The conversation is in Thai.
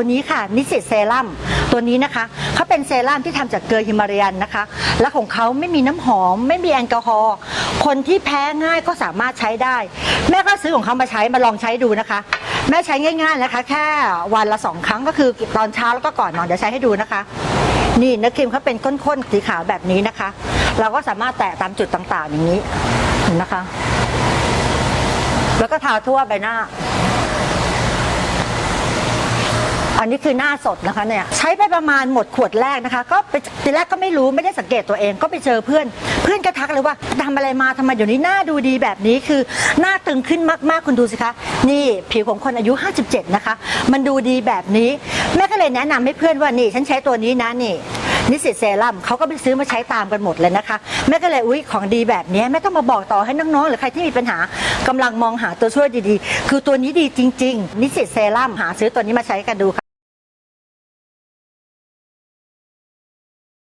ตัวนี้ค่ะนิสิตเซรั่มตัวนี้นะคะเขาเป็นเซรั่มที่ทำจากเกลือฮิมาลายันนะคะ และของเขาไม่มีน้ำหอม ไม่มีแอลกอฮอล์คนที่แพ้ง่ายก็สามารถใช้ได้ แม่ก็ซื้อของเขามาใช้มาลองใช้ดูนะคะ แม่ใช้ง่ายๆนะคะ แค่วันละสองครั้งก็คือตอนเช้าแล้วก็ก่อนนอนเดี๋ยวใช้ให้ดูนะคะ นี่เนื้อครีมเขาเป็นข้นๆสีขาวแบบนี้นะคะ เราก็สามารถแตะตามจุดต่างๆอย่างนี้เห็นนะคะ แล้วก็ทาทั่วใบหน้า อันนี้คือหน้าสดนะคะเนี่ยใช้ไปประมาณหมดขวดแรกนะคะ ก็ไปทีแรกก็ไม่รู้ไม่ได้สังเกตตัวเองก็ไปเจอเพื่อน เพื่อนก็ทักเลยว่าทำอะไรมาทำไมเดี๋ยวนี้หน้าดูดีแบบนี้คือหน้าตึงขึ้นมากๆคุณดูสิคะ นี่ผิวของคนอายุ 57 นะคะ มันดูดีแบบนี้แม่ก็เลยแนะนำให้เพื่อนว่านี่ฉันใช้ตัวนี้นะนี่นิสิตเซรั่มเขาก็ไปซื้อมาใช้ตามกันหมดเลยนะคะ แม่ก็เลยอุ๊ยของดีแบบนี้แม่ต้องมาบอกต่อให้น้องๆหรือใครที่มีปัญหากำลังมองหาตัวช่วยดีๆ คือตัวนี้ดีจริง ๆ นิสิตเซรั่มหาซื้อตัวนี้มาใช้กันดูค่ะ